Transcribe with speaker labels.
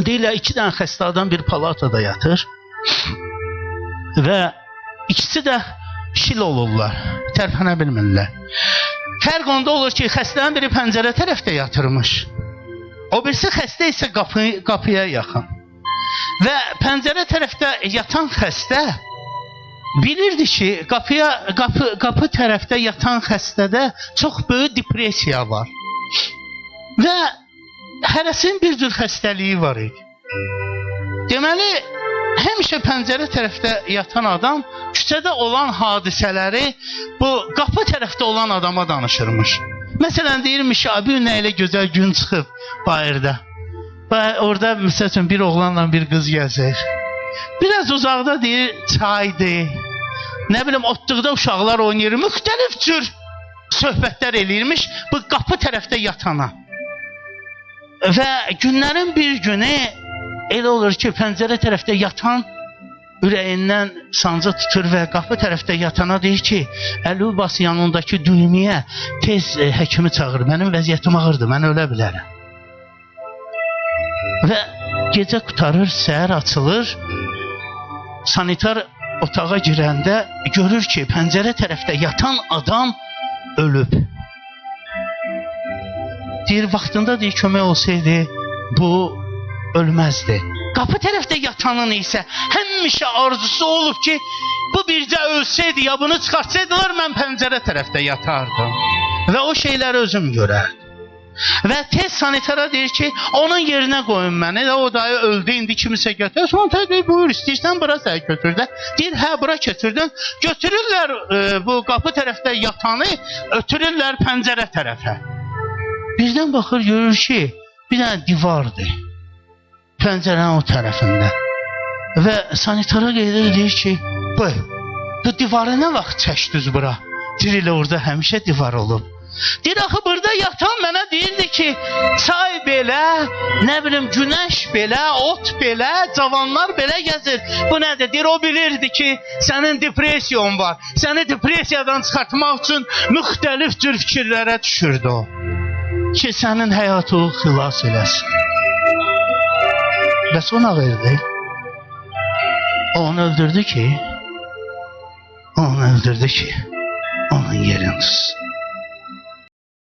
Speaker 1: Deyirlər iki dənə xəstə adam bir palatada yatır və ikisi də şil olurlar, tərpənə bilmirlər. Fərq onda olur ki, xəstənin biri pəncərə tərəfdə yatırmış. O birisi xəstə isə qapı, qapıya yaxın. Və pəncərə tərəfdə yatan xəstə bilirdi ki, qapıya qapı qapı tərəfdə yatan xəstədə çox böyük depressiya var. Və hərəsinin bir cür xəstəliyi var idi. Deməli, həmişə pəncərə tərəfdə yatan adam küçədə olan hadisələri bu qapı tərəfdə olan adama danışırmış. Məsələn deyirmiş ki, abi nə elə gözəl gün çıxıb bayırda. Və orada məsəl üçün bir oğlanla bir qız gəzir. Biraz uzaqda deyir çaydır. Nə bilim otluqda uşaqlar oynayır, müxtəlif cür söhbətlər eləyirmiş bu qapı tərəfdə yatana. Və günlərin bir günü elə olur ki, pəncərə tərəfdə yatan ürəyindən sancı tutur və qapı tərəfdə yatana deyir ki, əli bas yanındakı düyməyə tez e, həkimi çağır. Mənim vəziyyətim ağırdır, mən ölə bilərəm. Və gecə qutarır, səhər açılır. Sanitar otağa girəndə görür ki, pəncərə tərəfdə yatan adam ölüb. Deyir, vaxtında deyir, kömək olsaydı bu ölməzdi. Qapı tərəfdə yatanın isə həmişə arzusu olub ki, bu bircə ölsəydi ya bunu çıxartsaydılar mən pəncərə tərəfdə yatardım. Və o şeyləri özüm görərdim. Və tez sanitara deyir ki, onun yerinə qoyun məni. Və o dayı öldü, indi kimisə götür. Sanitara deyir, buyur, istəyirsən bura səni götür də. Deyir, hə, bura götürdün. Götürürlər e, bu qapı tərəfdə yatanı, ötürürlər pəncərə tərəfə. Birdən baxır, görür ki, bir dənə divardır. Pəncərənin o tərəfində. Və sanitara gedir, deyir ki, bu, bu divarı nə vaxt çəkdiniz bura? Deyir, elə orada həmişə divar olub. Deyir axı burada yatan mənə deyirdi ki, çay belə, nə bilim günəş belə, ot belə, cavanlar belə gəzir. Bu nədir? Deyir o bilirdi ki, sənin depressiyon var. Səni depressiyadan çıxartmaq üçün müxtəlif cür fikirlərə düşürdü o. Ki sənin həyatını xilas eləsin. Bəs ona verdi. O onu öldürdü ki, o onu öldürdü ki, onun yerini tutsun.